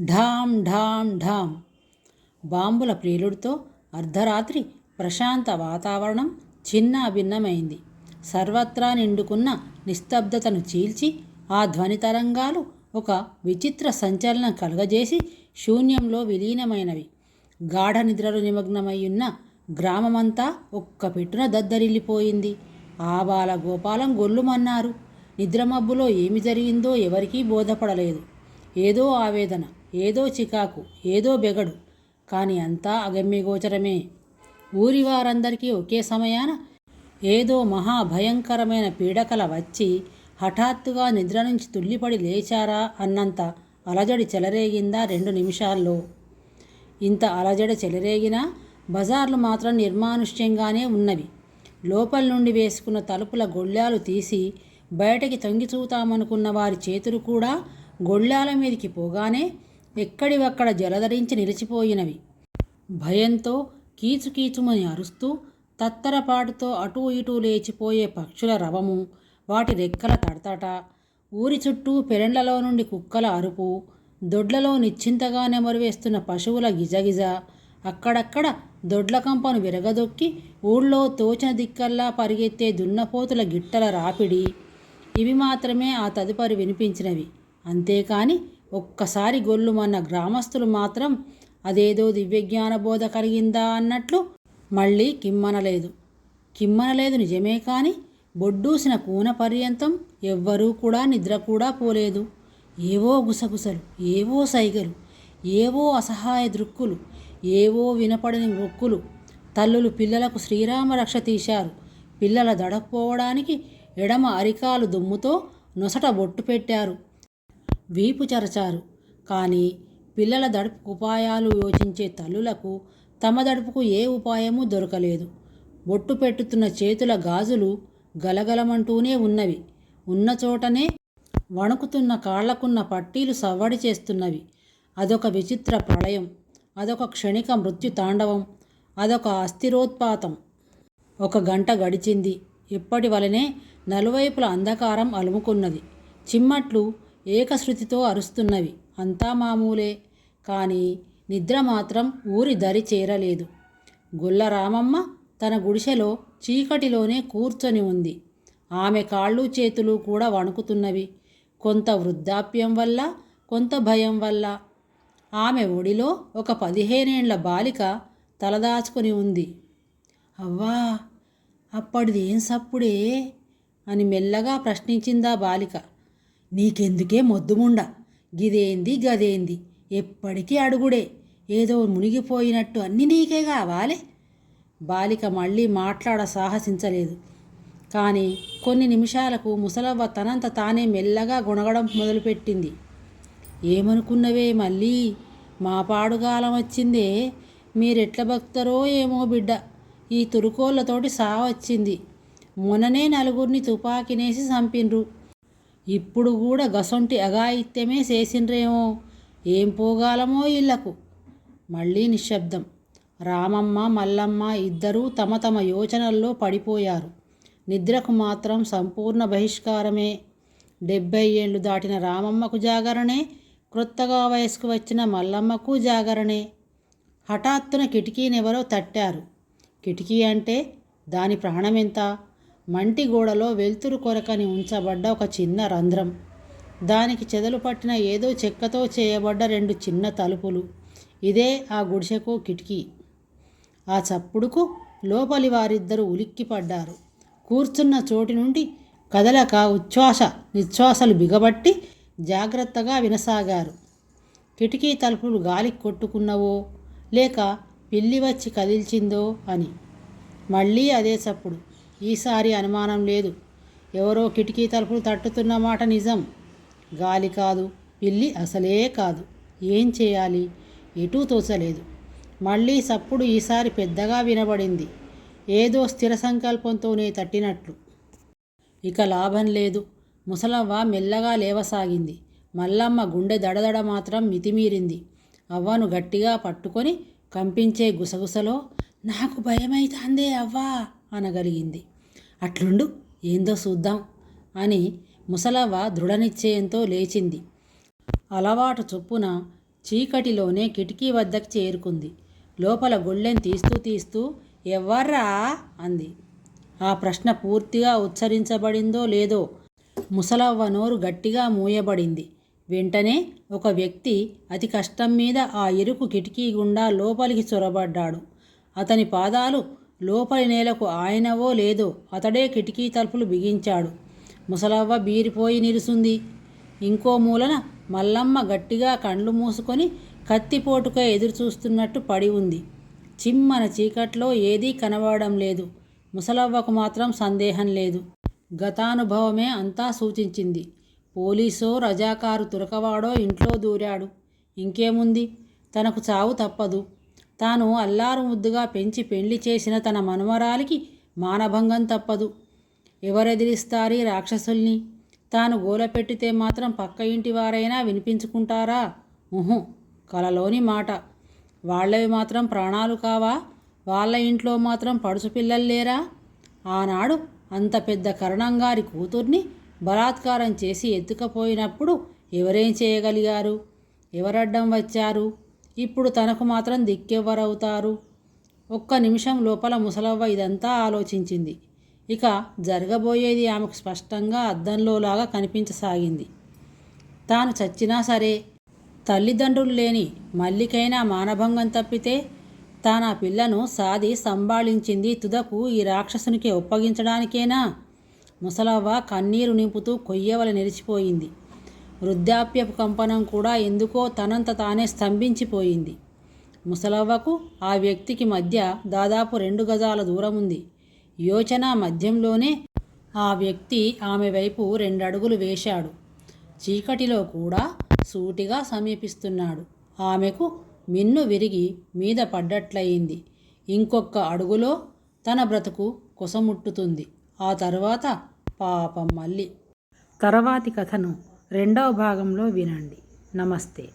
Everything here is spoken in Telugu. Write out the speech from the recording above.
ఢాం ఢాం ఢాం బాంబుల ప్రియుడితో అర్ధరాత్రి ప్రశాంత వాతావరణం చిన్న భిన్నమైంది. సర్వత్రా నిండుకున్న నిస్తబ్దతను చీల్చి ఆ ధ్వని తరంగాలు ఒక విచిత్ర సంచలనం కలుగజేసి శూన్యంలో విలీనమైనవి. గాఢ నిద్రలో నిమగ్నమయ్యున్న గ్రామమంతా ఒక్క పెట్టున దద్దరిల్లిపోయింది. ఆబాల గోపాలం గొల్లుమన్నారు. నిద్రమబ్బులో ఏమి జరిగిందో ఎవరికీ బోధపడలేదు. ఏదో ఆవేదన. ఏదో చికాకు ఏదో బెగడు కానీ అంతా అగమ్యగోచరమే. ఊరి వారందరికీ ఒకే సమయాన ఏదో మహాభయంకరమైన పీడకల వచ్చి హఠాత్తుగా నిద్ర నుంచి తుల్లిపడి లేచారా అన్నంత అలజడి చెలరేగిందా రెండు నిమిషాల్లో. ఇంత అలజడి చెలరేగినా బజార్లు మాత్రం నిర్మానుష్యంగానే ఉన్నవి. లోపల నుండి వేసుకున్న తలుపుల గొళ్ళాలు తీసి బయటకి తొంగి చూతామనుకున్న వారి చేతులు కూడా గొళ్ళాల మీదకి పోగానే ఎక్కడివక్కడ జలధరించి నిలిచిపోయినవి. భయంతో కీచుకీచుమని అరుస్తూ తత్తరపాటుతో అటూ ఇటూ లేచిపోయే పక్షుల రవము వాటి రెక్కల తడతట ఊరి చుట్టూ పెరండ్లలో నుండి కుక్కల అరుపు దొడ్లలో నిశ్చింతగా నెమరువేస్తున్న పశువుల గిజగిజ అక్కడక్కడ దొడ్ల కంపను విరగదొక్కి ఊళ్ళో తోచిన దిక్కల్లా పరిగెత్తే దున్నపోతుల గిట్టల రాపిడి ఇవి మాత్రమే ఆ తదుపరి వినిపించినవి. అంతేకాని ఒక్కసారి గొల్లుమన్న గ్రామస్తులు మాత్రం అదేదో దివ్యజ్ఞాన బోధ కలిగిందా అన్నట్లు మళ్ళీ కిమ్మనలేదు. కిమ్మనలేదు నిజమే కానీ బొడ్డూసిన కూన పర్యంతం ఎవ్వరూ కూడా నిద్ర కూడా పోలేదు. ఏవో గుసగుసలు ఏవో సైగలు ఏవో అసహాయ దృక్కులు ఏవో వినపడని మొక్కులు తల్లులు పిల్లలకు శ్రీరామ రక్ష తీశారు. పిల్లల దడకపోవడానికి ఎడమ అరికాలు దుమ్ముతో నొసట బొట్టు పెట్టారు. వీపు చరచారు. కానీ పిల్లల దడుపుకు ఉపాయాలు యోచించే తల్లులకు తమ దడుపుకు ఏ ఉపాయమూ దొరకలేదు. బొట్టు పెట్టుతున్న చేతుల గాజులు గలగలమంటూనే ఉన్నవి. ఉన్న చోటనే వణుకుతున్న కాళ్ళకున్న పట్టీలు సవ్వడి చేస్తున్నవి. అదొక విచిత్ర ప్రళయం. అదొక క్షణిక మృత్యు తాండవం. అదొక అస్థిరోత్పాతం. ఒక గంట గడిచింది. ఇప్పటి వలనే నలువైపుల అంధకారం అలుముకున్నది. చిమ్మట్లు ఏకశృతితో అరుస్తున్నవి. అంతా మామూలే కానీ నిద్ర మాత్రం ఊరి దరి చేరలేదు. గొల్ల రామమ్మ తన గుడిసెలో చీకటిలోనే కూర్చొని ఉంది. ఆమె కాళ్ళు చేతులు కూడా వణుకుతున్నవి. కొంత వృద్ధాప్యం వల్ల కొంత భయం వల్ల. ఆమె ఒడిలో ఒక పదిహేనేండ్ల బాలిక తలదాచుకుని ఉంది. అవ్వా అప్పటిది ఏం సప్పుడే అని మెల్లగా ప్రశ్నించిందా బాలిక. నీకెందుకే మొద్దుముండ? గిదేంది గదేంది? ఎప్పటికీ అడుగుడే. ఏదో మునిగిపోయినట్టు అన్ని నీకే కావాలి? బాలిక మళ్ళీ మాట్లాడ సాహసించలేదు. కానీ కొన్ని నిమిషాలకు ముసలవ్వ తనంత తానే మెల్లగా గుణగడం మొదలుపెట్టింది. ఏమనుకున్నవే మళ్ళీ? మా పాడుగాలం వచ్చిందే. మీరెట్ల భక్తరో ఏమో బిడ్డ. ఈ తురుకోళ్ళతోటి సావచ్చింది. మొన్ననే నలుగురిని తుపాకినేసి చంపిండ్రు ఇప్పుడు కూడా గసొంటి అఘాయిత్యమే చేసిండ్రేమో? ఏం పోగాలమో ఇళ్ళకు మళ్ళీ నిశ్శబ్దం. రామమ్మ మల్లమ్మ ఇద్దరూ తమ తమ యోచనల్లో పడిపోయారు. నిద్రకు మాత్రం సంపూర్ణ బహిష్కారమే. డెబ్బై ఏళ్ళు దాటిన రామమ్మకు జాగరణే క్రొత్తగా వయసుకు వచ్చిన మల్లమ్మకు జాగరణే. హఠాత్తున కిటికీనెవరో తట్టారు. కిటికీ అంటే దాని ప్రాణమెంత? మంటి గోడలో వెలుతురు కొరకని ఉంచబడ్డ ఒక చిన్న రంధ్రం. దానికి చెదలు పట్టిన ఏదో చెక్కతో చేయబడ్డ రెండు చిన్న తలుపులు. ఇదే ఆ గుడిసెకు కిటికీ. ఆ చప్పుడుకు లోపలి వారిద్దరూ ఉలిక్కిపడ్డారు. కూర్చున్న చోటి నుండి కదలక ఉచ్ఛ్వాస నిశ్వాసలు బిగబట్టి జాగ్రత్తగా వినసాగారు. కిటికీ తలుపులు గాలికి కొట్టుకున్నవో లేక పిల్లి వచ్చి కదిల్చిందో అని. మళ్ళీ అదే చప్పుడు. ఈసారి అనుమానం లేదు. ఎవరో కిటికీ తలుపులు తట్టుతున్న మాట నిజం. గాలి కాదు పిల్లి అసలే కాదు. ఏం చేయాలి? ఎటూ తోచలేదు. మళ్ళీ సప్పుడు ఈసారి పెద్దగా వినబడింది. ఏదో స్థిర సంకల్పంతోనే తట్టినట్లు. ఇక లాభం లేదు. ముసలవ్వ మెల్లగా లేవసాగింది. మల్లమ్మ గుండె దడదడ మాత్రం మితిమీరింది. అవ్వను గట్టిగా పట్టుకొని కంపించే గుసగుసలో నాకు భయమైతాందే అవ్వా! అనగలిగింది. అట్లుండు ఏందో చూద్దాం అని ముసలవ్వ దృఢనిశ్చయంతో లేచింది. అలవాటు చొప్పున చీకటిలోనే కిటికీ వద్దకు చేరుకుంది. లోపల గొళ్ళెం తీస్తూ తీస్తూ ఎవర్రా? అంది. ఆ ప్రశ్న పూర్తిగా ఉచ్చరించబడిందో లేదో ముసలవ్వ నోరు గట్టిగా మూయబడింది. వెంటనే ఒక వ్యక్తి అతి కష్టం మీద ఆ ఇరుకు కిటికీ గుండా లోపలికి చొరబడ్డాడు. అతని పాదాలు లోపలి నేలకు ఆయనవో లేదో అతడే కిటికీ తలుపులు బిగించాడు. ముసలవ్వ బీరిపోయి నిలుసుంది ఇంకో మూలన మల్లమ్మ గట్టిగా కండ్లు మూసుకొని కత్తిపోటుకై ఎదురుచూస్తున్నట్టు పడి ఉంది. చిమ్మన చీకట్లో ఏదీ కనబడడం లేదు. ముసలవ్వకు మాత్రం సందేహం లేదు. గతానుభవమే అంతా సూచించింది. పోలీసో రజాకారు తురకవాడో ఇంట్లో దూరాడు. ఇంకేముంది? తనకు చావు తప్పదు. తాను అల్లారు ముద్దుగా పెంచి పెళ్ళి చేసిన తన మనవరాలికి మానభంగం తప్పదు. ఎవరెదిరిస్తారీ రాక్షసుల్ని? తాను గోలపెట్టితే మాత్రం పక్క ఇంటి వారైనా వినిపించుకుంటారా? ఉహు కలలోని మాట. వాళ్ళవి మాత్రం ప్రాణాలు కావా? వాళ్ళ ఇంట్లో మాత్రం పడుచు పిల్లలు లేరా? ఆనాడు అంత పెద్ద కరణంగారి కూతుర్ని బలాత్కారం చేసి ఎత్తుకపోయినప్పుడు ఎవరేం చేయగలిగారు? ఎవరడ్డం వచ్చారు? ఇప్పుడు తనకు మాత్రం దిక్కెవ్వరవుతారు? ఒక్క నిమిషం లోపల ముసలవ్వ ఇదంతా ఆలోచించింది. ఇక జరగబోయేది ఆమెకు స్పష్టంగా అద్దంలోలాగా కనిపించసాగింది. తాను చచ్చినా సరే తల్లిదండ్రులు లేని మల్లికైనా మానభంగం తప్పితే తాను ఆ పిల్లను సాది సంబాళించింది తుదకు ఈ రాక్షసునికి ఒప్పగించడానికేనా? ముసలవ్వ కన్నీరు నింపుతూ కొయ్యవల నిలిచిపోయింది. వృద్ధాప్యపు కంపనం కూడా ఎందుకో తనంత తానే స్తంభించిపోయింది. ముసలవ్వకు ఆ వ్యక్తికి మధ్య దాదాపు రెండు గజాల దూరం ఉంది యోచన మధ్యంలోనే ఆ వ్యక్తి ఆమె వైపు రెండడుగులు వేశాడు. చీకటిలో కూడా సూటిగా సమీపిస్తున్నాడు. ఆమెకు మిన్ను విరిగి మీద పడ్డట్లయింది. ఇంకొక అడుగులో తన బ్రతుకు కొసముట్టుతుంది. ఆ తర్వాత పాపం మళ్ళీ. తర్వాతి కథను రెండవ భాగంలో వినండి. నమస్తే.